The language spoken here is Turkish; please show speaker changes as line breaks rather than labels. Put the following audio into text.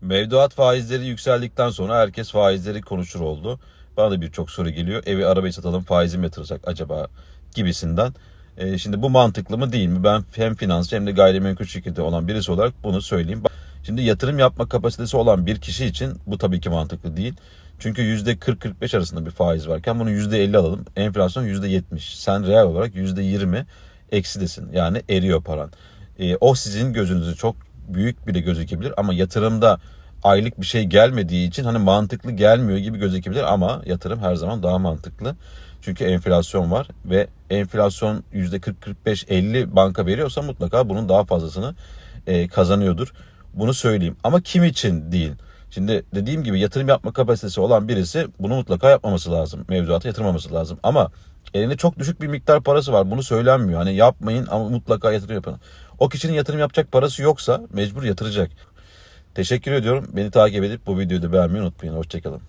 Mevduat faizleri yükseldikten sonra herkes faizleri konuşur oldu. Bana da birçok soru geliyor. Evi arabayı satalım faizi mi yatıracak acaba gibisinden. Ee, şimdi bu mantıklı mı değil mi? Ben hem finansçı hem de gayrimenkul şirketi olan birisi olarak bunu söyleyeyim. Şimdi yatırım yapma kapasitesi olan bir kişi için bu tabii ki mantıklı değil. Çünkü %40-45 arasında bir faiz varken bunu %50 alalım. Enflasyon %70. Sen reel olarak %20 eksidesin. Yani eriyor paran. Ee, o sizin gözünüzü çok büyük bile gözükebilir ama yatırımda aylık bir şey gelmediği için hani mantıklı gelmiyor gibi gözükebilir ama yatırım her zaman daha mantıklı. Çünkü enflasyon var ve enflasyon %40-45-50 banka veriyorsa mutlaka bunun daha fazlasını e, kazanıyordur. Bunu söyleyeyim. Ama kim için değil? Şimdi dediğim gibi yatırım yapma kapasitesi olan birisi bunu mutlaka yapmaması lazım. Mevduata yatırmaması lazım. Ama elinde çok düşük bir miktar parası var. Bunu söylenmiyor. Hani yapmayın ama mutlaka yatırım yapın. O kişinin yatırım yapacak parası yoksa mecbur yatıracak. Teşekkür ediyorum. Beni takip edip bu videoyu da beğenmeyi unutmayın. Hoşçakalın.